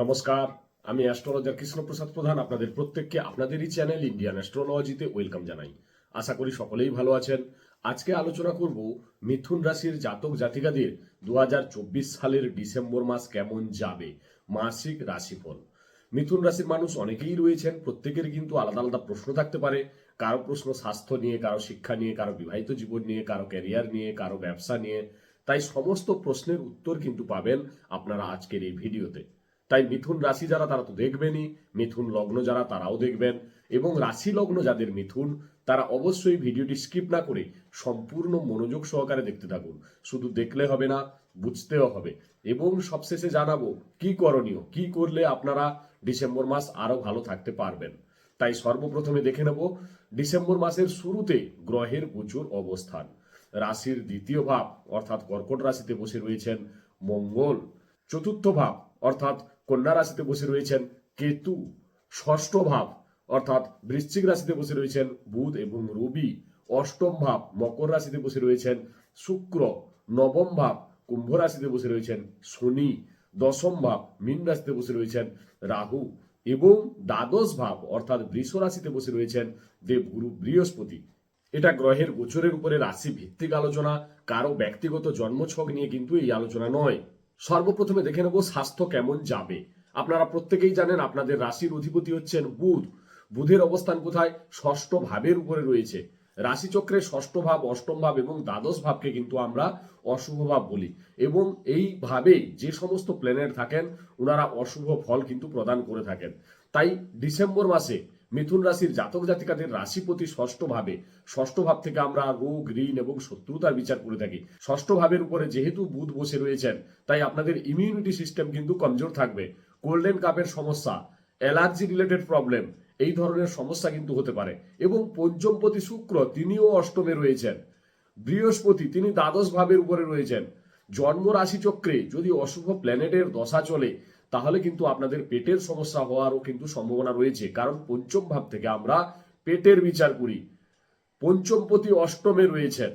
নমস্কার, আমি অ্যাস্ট্রোলজার কৃষ্ণপ্রসাদ প্রধান। আপনাদের প্রত্যেককে আপনাদেরই চ্যানেল ইন্ডিয়ান অ্যাস্ট্রোলজিতে ওয়েলকাম জানাই। আশা করি সকলেই ভালো আছেন। আজকে আলোচনা করব মিথুন রাশির জাতক জাতিকাদের দু হাজার চব্বিশ সালের ডিসেম্বর মাস কেমন যাবে, মাসিক রাশিফল। মিথুন রাশির মানুষ অনেকেই রয়েছেন, প্রত্যেকের কিন্তু আলাদা আলাদা প্রশ্ন থাকতে পারে। কারও প্রশ্ন স্বাস্থ্য নিয়ে, কারও শিক্ষা নিয়ে, কারও বিবাহিত জীবন নিয়ে, কারও ক্যারিয়ার নিয়ে, কারও ব্যবসা নিয়ে। তাই সমস্ত প্রশ্নের উত্তর কিন্তু পাবেন আপনারা আজকের এই ভিডিওতে। তাই মিথুন রাশি যারা, তারা তো দেখবেনই। মিথুন লগ্ন যারা, তারাও দেখবেন। এবং রাশি লগ্ন যাদের মিথুন, তারা অবশ্যই ভিডিওটি স্কিপ না করে সম্পূর্ণ মনোযোগ সহকারে দেখতে থাকুন। শুধু দেখলে হবে না, বুঝতেও হবে। এবং সবশেষে জানাব, কি করণীয়? কি করলে আপনারা ডিসেম্বর মাস আরও ভালো থাকতে পারবেন? তাই সর্বপ্রথমে দেখে নেব, ডিসেম্বর মাসের শুরুতে গ্রহের প্রচুর অবস্থান। রাশির দ্বিতীয় ভাব, অর্থাৎ কর্কট রাশিতে বসে রয়েছেন মঙ্গল। চতুর্থ ভাব, অর্থাৎ কন্যা রাশিতে বসে রয়েছেন কেতু, ষষ্ঠ ভাব, অর্থাৎ বৃশ্চিক রাশিতে বসে রয়েছেন বুধ এবং রবি, অষ্টম ভাব, মকর রাশিতে বসে রয়েছেন শুক্র, নবম ভাব, কুম্ভ রাশিতে বসে রয়েছেন শনি, দশম ভাব, মীন রাশিতে বসে রয়েছেন রাহু এবং দ্বাদশ ভাব, অর্থাৎ বৃষ রাশিতে বসে রয়েছেন দেবগুরু বৃহস্পতি। এটা গ্রহের গোচরের উপরে রাশি ভিত্তিক আলোচনা, কারও ব্যক্তিগত জন্মছক নিয়ে কিন্তু এই আলোচনা নয়। সর্বপ্রথমে দেখে নেব স্বাস্থ্য কেমন যাবে। আপনারা প্রত্যেকেই জানেন আপনাদের রাশির অধিপতি হচ্ছেন বুধ। বুধের অবস্থান কোথায়? ষষ্ঠ ভাবের উপরে রয়েছে। রাশিচক্রের ষষ্ঠ ভাব, অষ্টম ভাব এবং দ্বাদশ ভাবকে কিন্তু আমরা অশুভ ভাব বলি এবং এই ভাবে যে সমস্ত প্ল্যানেট থাকেন ওনারা অশুভ ফল কিন্তু প্রদান করে থাকেন। তাই ডিসেম্বর মাসে মিথুন রাশির জাতক জাতিকাদের রাশিপতি ষষ্ঠ ভাবে ষষ্ঠ ভাব থেকে আমরা রোগ, ঋণ এবং শত্রুতার বিচার করে থাকি। ষষ্ঠ ভাবের উপরে যেহেতু বুধ বসে রয়েছেন, তাই আপনাদের ইমিউনিটি সিস্টেম কিন্তু কমজোর থাকবে। গোল্ডেন কাপের সমস্যা অ্যালার্জি রিলেটেড প্রবলেম এই ধরনের সমস্যা কিন্তু হতে পারে। এবং পঞ্চমপতি শুক্র তিনিও অষ্টমে রয়েছেন। বৃহস্পতি তিনি দ্বাদশ ভাবের উপরে রয়েছেন। জন্ম রাশি চক্রে যদি অশুভ প্ল্যানেটের দশা চলে তাহলে কিন্তু আপনাদের পেটের সমস্যা হওয়ারও কিন্তু সম্ভাবনা রয়েছে। কারণ পঞ্চম ভাব থেকে আমরা পেটের বিচার করি। পঞ্চমপতি অষ্টমে রয়েছেন।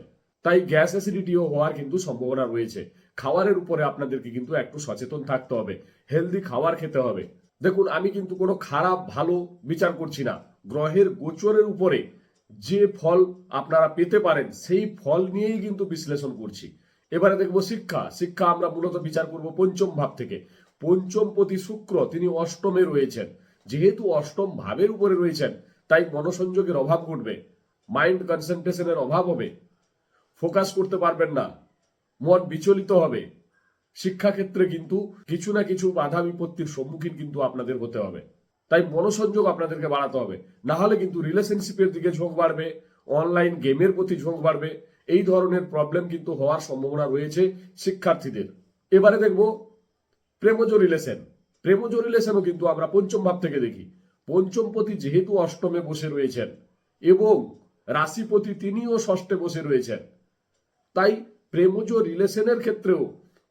তাই গ্যাস অ্যাসিডিটিও হওয়ার কিন্তু সম্ভাবনা রয়েছে। খাবারের উপরে আপনাদেরকে কিন্তু একটু সচেতন থাকতে হবে। হেলদি খাবার খেতে হবে। দেখুন, আমি কিন্তু কোনো খারাপ, ভালো বিচার করছি না। গ্রহের গোচরের উপরে যে ফল আপনারা পেতে পারেন, সেই ফল নিয়েই কিন্তু বিশ্লেষণ করছি। এবারে দেখব শিক্ষা। শিক্ষা আমরা মূলত বিচার করব পঞ্চম ভাব থেকে। পঞ্চম প্রতি শুক্র, তিনি অষ্টমে রয়েছেন। যেহেতু অষ্টম ভাবের উপরে রয়েছেন, তাই মনোসংযোগের অভাব ঘটবে মাইন্ড কনসেন্ট্রেশনের অভাব হবে। ফোকাস করতে পারবেন না, মন বিচলিত হবে। শিক্ষাক্ষেত্রে কিন্তু কিছু না কিছু বাধা বিপত্তির সম্মুখীন কিন্তু আপনাদের হতে হবে। তাই মনোসংযোগ আপনাদেরকে বাড়াতে হবে। না হলে কিন্তু রিলেশনশিপের দিকে ঝোঁক বাড়বে অনলাইন গেমের প্রতি ঝোঁক বাড়বে। এই ধরনের প্রবলেম কিন্তু হওয়ার সম্ভাবনা রয়েছে শিক্ষার্থীদের। এবারে দেখব প্রেমজ রিলেশন প্রেমজ রিলেশনও কিন্তু আমরা পঞ্চম ভাব থেকে দেখি। পঞ্চমপতি যেহেতু অষ্টমে বসে রয়েছেন এবং রাশিপতি তিনিও ষষ্ঠে বসে রয়েছেন, তাই প্রেমজ রিলেশনের ক্ষেত্রেও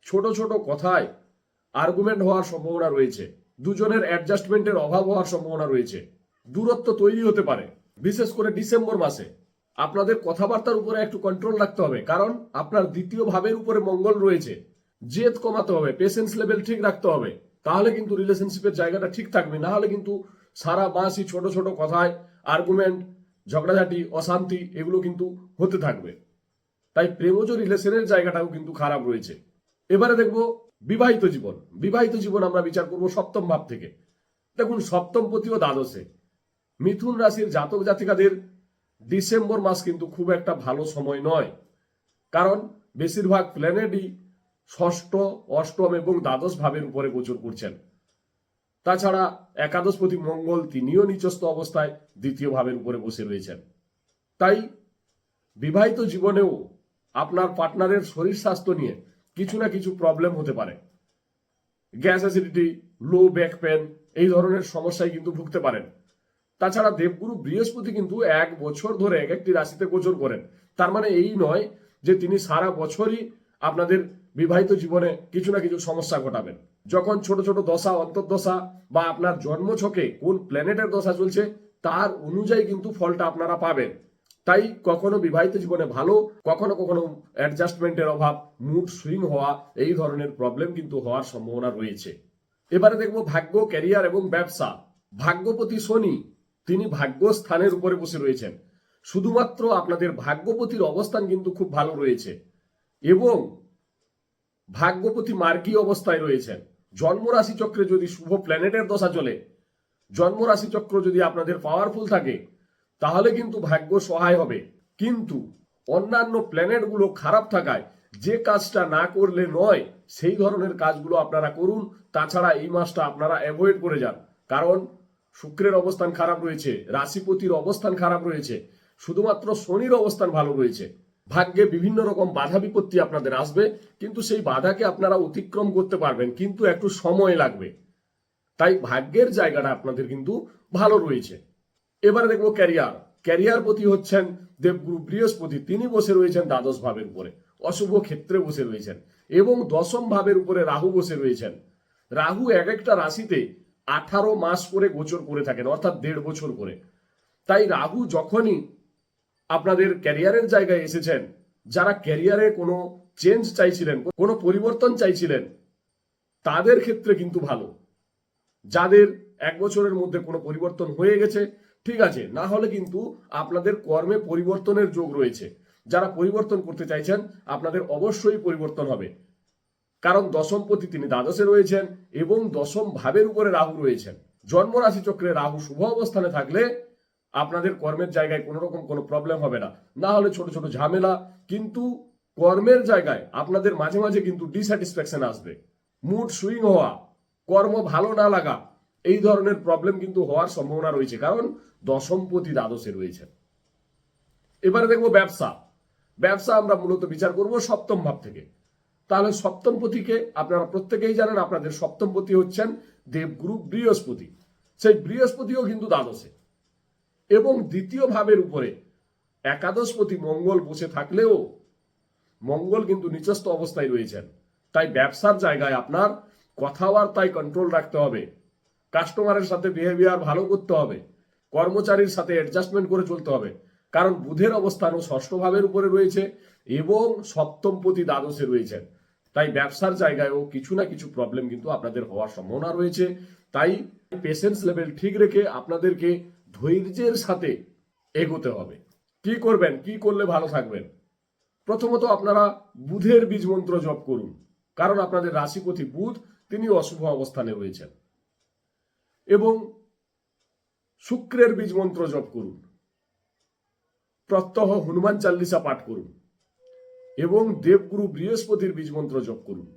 ছোট ছোট কথায় আর্গুমেন্ট হওয়ার সম্ভাবনা রয়েছে। দুজনের অ্যাডজাস্টমেন্টের অভাব হওয়ার সম্ভাবনা রয়েছে। দূরত্ব তৈরি হতে পারে, বিশেষ করে ডিসেম্বর মাসে। আপনাদের কথাবার্তার উপরে একটু কন্ট্রোল রাখতে হবে, কারণ আপনার দ্বিতীয় ভাবের উপরে মঙ্গল রয়েছে। জেদ কমাতে হবে পেশেন্স লেভেল ঠিক রাখতে হবে। তাহলে কিন্তু রিলেশনশিপের জায়গাটা ঠিক থাকবে। না হলে কিন্তু সারা মাসই ছোট ছোট কথায় আর্গুমেন্ট ঝগড়াঝাটি, অশান্তি এগুলো কিন্তু হতে থাকবে। তাই প্রেমজ রিলেশনের জায়গাটাও কিন্তু খারাপ রয়েছে। এবারে দেখব বিবাহিত জীবন। বিবাহিত জীবন আমরা বিচার করব সপ্তম ভাব থেকে। দেখুন, সপ্তম পতিও দ্বাদশে। মিথুন রাশির জাতক জাতিকাদের ডিসেম্বর মাস কিন্তু খুব একটা ভালো সময় নয়। কারণ, বেশিরভাগ প্ল্যানেটই ষষ্ঠ, অষ্টম এবং দ্বাদশ ভাবের উপরে গোচর করছেন। তাছাড়া একাদশপতি মঙ্গল তিনিও নিচস্থ অবস্থায় দ্বিতীয় ভাবের উপরে বসে রয়েছেন। তাই বিবাহিত জীবনেও আপনার পার্টনারের শরীর স্বাস্থ্য নিয়ে কিছু না কিছু প্রবলেম হতে পারে। Gas acidity, low back pain এই ধরনের সমস্যায় কিন্তু ভুগতে পারেন। তাছাড়া দেবগুরু বৃহস্পতি কিন্তু এক বছর ধরে এক একটি রাশিতে গোচর করেন। তার মানে এই নয় যে তিনি সারা বছরই আপনাদের বিবাহিত জীবনে কিছু না কিছু সমস্যা ঘটাবেন। যখন ছোট ছোট দশা, অন্তর্দশা বা আপনার জন্মছকে কোন প্ল্যানেটের দশা চলছে, তার অনুযায়ী কিন্তু ফলটা আপনারা পাবেন। তাই কখনো বিবাহিত জীবনে ভালো, কখনো কখনো অ্যাডজাস্টমেন্টের অভাব মুড সুইং হওয়া, এই ধরনের প্রবলেম কিন্তু হওয়ার সম্ভাবনা রয়েছে। এবারে দেখব ভাগ্য ক্যারিয়ার এবং ব্যবসা। ভাগ্যপতি শনি, তিনি ভাগ্য স্থানের উপরে বসে রয়েছেন। শুধুমাত্র আপনাদের ভাগ্যপতির অবস্থান কিন্তু খুব ভালো রয়েছে। এবং ভাগ্যপতি মার্গী অবস্থায় রয়েছেন। জন্মরাশি চক্রে যদি শুভ প্ল্যানেটের দশা চলে, জন্মরাশি চক্র যদি আপনাদের পাওয়ারফুল থাকে, তাহলে কিন্তু ভাগ্য সহায় হবে। কিন্তু অন্যান্য প্ল্যানেটগুলো খারাপ থাকায় যে কাজটা না করলে নয়, সেই ধরনের কাজগুলো আপনারা করুন। তাছাড়া এই মাসটা আপনারা অ্যাভয়েড করে যান। কারণ শুক্রের অবস্থান খারাপ রয়েছে, রাশিপতির অবস্থান খারাপ রয়েছে, শুধুমাত্র শনির অবস্থান ভালো রয়েছে। ভাগ্যে বিভিন্ন রকম বাধা বিপত্তি আপনাদের আসবে, কিন্তু সেই বাধাকে আপনারা অতিক্রম করতে পারবেন, কিন্তু একটু সময় লাগবে। তাই ভাগ্যের জায়গাটা আপনাদের কিন্তু ভালো রয়েছে। এবারে দেখব ক্যারিয়ার। ক্যারিয়ার প্রতি হচ্ছেন দেবগুরু বৃহস্পতি। তিনি বসে রয়েছেন দ্বাদশ ভাবের উপরে, অশুভ ক্ষেত্রে বসে রয়েছেন এবং দশম ভাবের উপরে রাহু বসে রয়েছেন। রাহু এক একটা রাশিতে আঠারো মাস করে গোচর করে থাকেন, অর্থাৎ দেড় বছর করে। তাই রাহু যখনই আপনাদের ক্যারিয়ারের জায়গায় এসেছেন, যারা ক্যারিয়ারে কোনো চেঞ্জ চাইছিলেন, কোনো পরিবর্তন চাইছিলেন, তাদের ক্ষেত্রে কিন্তু ভালো। যাদের এক বছরের মধ্যে কোনো পরিবর্তন হয়ে গেছে, ঠিক আছে, না হলে কিন্তু আপনাদের কর্মে পরিবর্তনের যোগ রয়েছে। যারা পরিবর্তন করতে চাইছেন, আপনাদের অবশ্যই পরিবর্তন হবে। কারণ দশম দশমপতি তিনি দ্বাদশে রয়েছেন এবং দশম ভাবের উপরে রাহু রয়েছেন। জন্মরাশি চক্রে রাহু শুভ অবস্থানে থাকলে আপনাদের কর্মের জায়গায় কোনো রকম কোনো প্রবলেম হবে না। না হলে ছোট ছোট ঝামেলা, কিন্তু কর্মের জায়গায় আপনাদের মাঝে মাঝে কিন্তু ডিস্যাটিসফ্যাকশন আসবে। মুড সুইং হওয়া, কর্ম ভালো না লাগা, এই ধরনের প্রবলেম কিন্তু হওয়ার সম্ভাবনা রয়েছে, কারণ দশমপতি দ্বাদশে রয়েছে। এবারে দেখব ব্যবসা। ব্যবসা আমরা মূলত বিচার করব সপ্তম ভাব থেকে। তাহলে সপ্তমপতিকে আপনারা প্রত্যেকেই জানেন, আপনাদের সপ্তমপতি হচ্ছেন দেবগুরু বৃহস্পতি। সেই বৃহস্পতিও কিন্তু দ্বাদশে। এবং দ্বিতীয় ভাবের উপরে একাদশপতি মঙ্গল বসে থাকলেও মঙ্গল কিন্তু নিচস্থ অবস্থায় রয়েছেন। তাই ব্যবসার জায়গায় আপনার কথাবার্তায় কন্ট্রোল রাখতে হবে। কাস্টমারের সাথে বিহেভিয়ার ভালো করতে হবে। কর্মচারীর সাথে অ্যাডজাস্টমেন্ট করে চলতে হবে। কারণ বুধের অবস্থানও ষষ্ঠ ভাবের উপরে রয়েছে এবং সপ্তমপতি দ্বাদশে রয়েছেন। তাই ব্যবসার জায়গায়ও কিছু না কিছু প্রবলেম কিন্তু আপনাদের হওয়ার সম্ভাবনা রয়েছে। তাই পেশেন্স লেভেল ঠিক রেখে আপনাদেরকে ধৈর্যের সাথে এগোতে হবে। কি করবেন? কি করলে ভালো থাকবেন? প্রথমত আপনারা বুধের বীজ মন্ত্র জপ করুন। কারণ আপনাদের রাশিপতি বুধ, তিনি অশুভ অবস্থানে রয়েছেন। এবং শুক্রের বীজ মন্ত্র জপ করুন। প্রত্যহ হনুমান চাল্লিশা পাঠ করুন। এবং দেবগুরু বৃহস্পতির বীজ মন্ত্র জপ করুন।